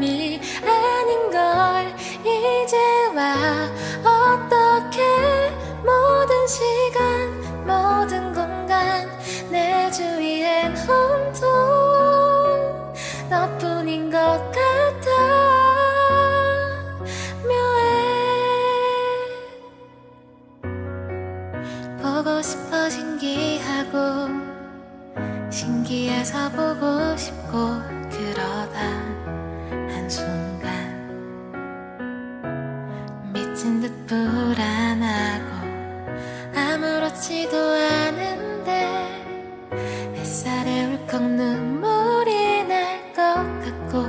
내 맘이 아닌 걸 이제 와 어떻게 모든 시간 모든 공간 내 주위엔 온통 너뿐인 것 같아. 묘해. 보고 싶어 신기하고 신기해서 보고 싶고 아무렇지도 않은데 햇살에 울컥 눈물이 날 것 같고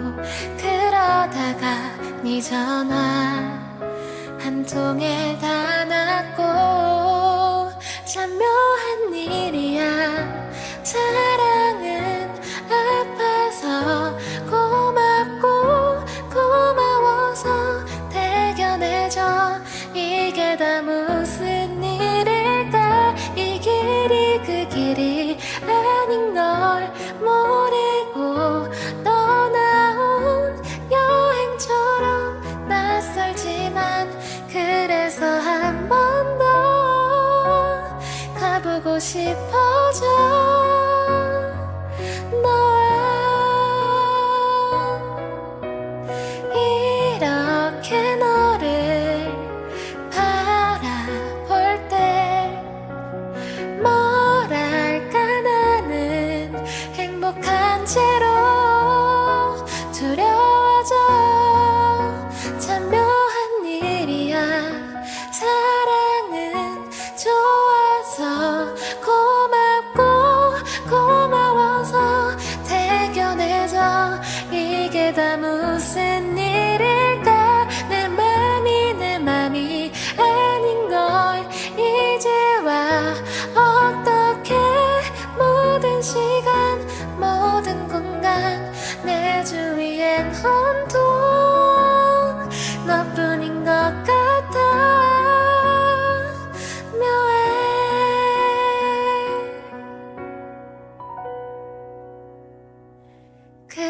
그러다가 네 전화 한 통에 다 났고 참 묘한 일이야. 사랑은 아파서 고맙고 고마워서 대견해져. 이게 다 싶어져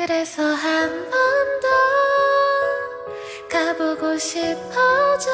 그래서 한 번 더 가보고 싶어져